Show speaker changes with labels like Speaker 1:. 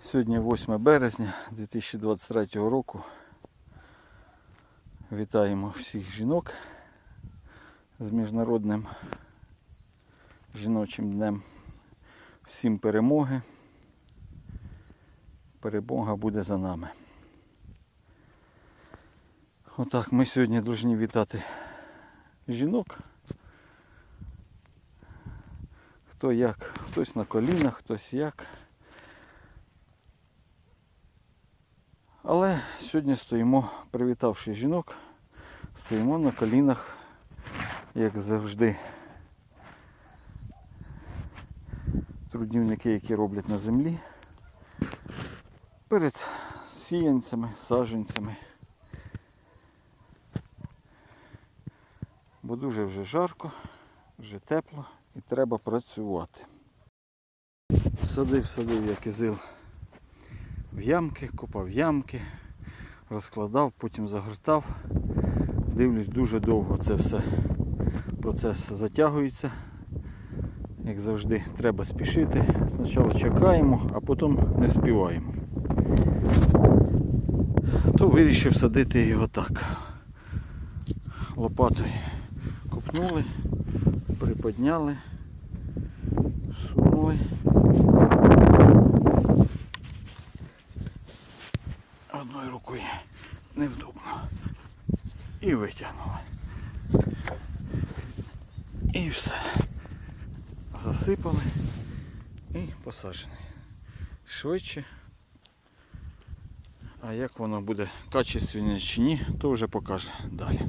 Speaker 1: Сьогодні 8 березня 2023 року. Вітаємо всіх жінок з Міжнародним жіночим днем. Всім перемоги. Перемога буде за нами. Отак, ми сьогодні повинні вітати жінок. Хто як, хтось на колінах, хтось як. Але сьогодні стоїмо, привітавши жінок, стоїмо на колінах, як завжди. Трудівники, які роблять на землі, перед сіянцями, саджанцями. Бо дуже вже жарко, вже тепло і треба працювати. Садив, садив я кизил в ямки, копав ямки, розкладав, потім загортав. Дивлюсь, дуже довго це все процес затягується. Як завжди, треба спішити. Спочатку чекаємо, а потім не співаємо. То вирішив садити його так. Лопатою копнули, приподняли, сунули. Одною рукою невдобно. І витягнули. І все. Засипали і посаджений. Швидше. А як воно буде качественне чи ні, то вже покаже далі.